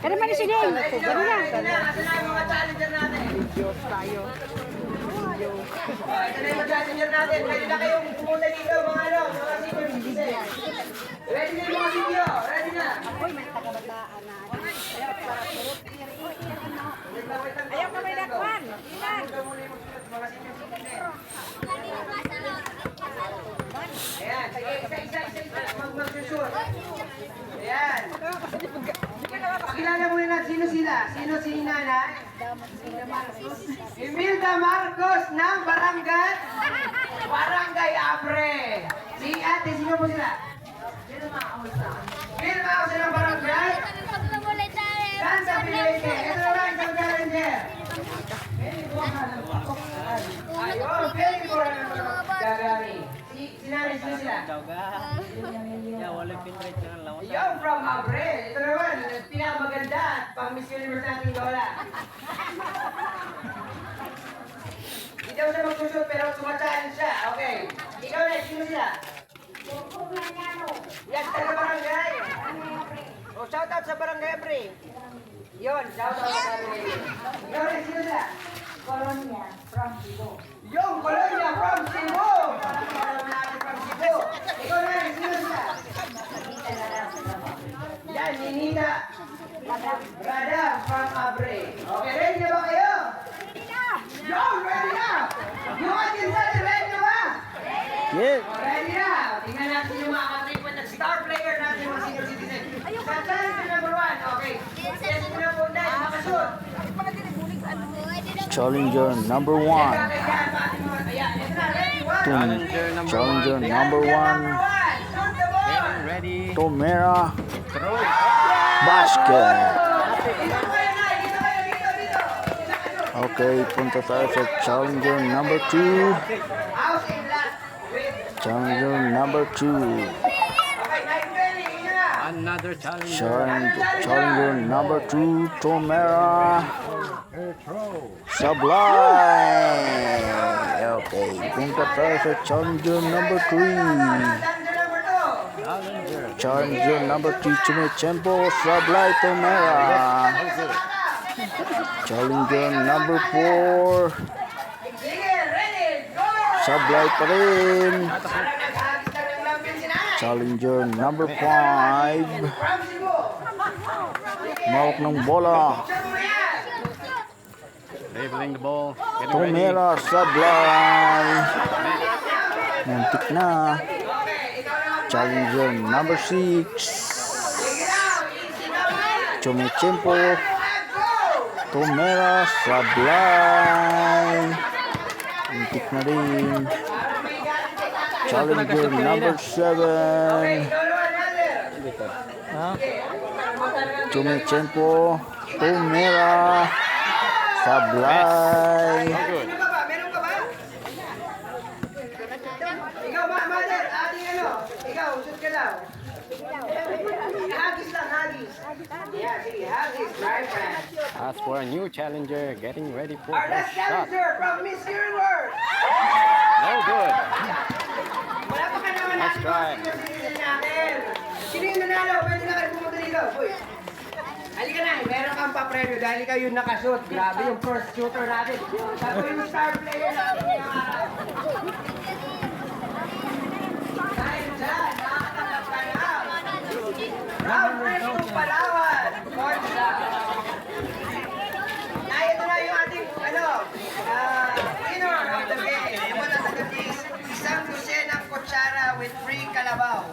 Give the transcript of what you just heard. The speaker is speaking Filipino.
Kada man si. Ready na, asa na yung mga challenger natin? Diyos tayo. Ito na yung challenger natin. Ready na kayong pumunta dito, mga ano, mga senior citizen. Ready na yung mga senior, ready na. Uy, may tagabataan na. Ayaw ka may dakwan. Ilan? Mga senior citizen. Ayan, sige, isa, isa, isa, isa, mag mag-shoot. Ayan. Pakilala muna natin sino sila. Sino si Nana? Imelda Marcos ng Barangay Barangay Abre. Si ate, sino po sila? Vilma ako sila ng barangay. Santa Pilete. Ito naman, isang challenger. Ayun, very good. Gagami. Si, si Nana, sino sila? Yung from Abre. Ito naman, pang Miss Universe nating Lola. Hindi daw siya magsushoot pero sumachallenge siya. Okay. Ikaw na, sino sila? Yan, taga barangay. Oh, shout out sa barangay Abre. Yun, shout out sa barangay. Ikaw na, sino sila? Colonia from Cebu. Yung Colonia from Cebu. Natin from Cebu. Ikaw na, sino sila? Yan, Ninita. Brada from Abre. Okay, ready na ba kayo? Yo, ready na! Yung atin sa ready na ba? Yes. Oh, ready na! Tingnan natin yung mga katripod at star player natin mga senior citizen. Sa challenge number one, okay. Yes, na po na, ating mga na, ready, one. Challenger number one. Challenger Number one. Shoot! Ready. Tomera. Basket. Okay, punta tayo sa challenger number 2. Challenger number 2. Another challenger. Challenger, number 2, Tomera. Sublime. Okay, punta tayo sa challenger number 3. Challenger number three. Chumechempo. Sublime Tomera. Challenger number four. Sige, ready, go! Sablay pa rin. Challenger number 5. From Cebu. Mawak ng bola. Labeling the ball. Tumera Sablay. Muntik na. Challenger number 6. Sige daw, easy naman. Chumechempo. And go! Tumera Sablay. Muntik na rin. Challenger number 7. Okay, ikaw naman, Nader. Chumechempo. Tumera Sablay. Meron ka ba? Meron ka ba? Ikaw, ma mother, ating ano? Ikaw, shoot ka daw. Hagis lang, hagis. Yeah, sige, hagis. Right, right. As for a new challenger, getting ready for Our her shot. challenger from Miss Universe. No good. Wala pa ka naman Let's try. Sino yung nanalo? Pwede na kayo pumunta dito. Uy. Halika na, meron kang pa-premyo dahil ikaw yung nakashoot. Grabe yung first shooter natin. Sabi yung star player natin Kalabaw.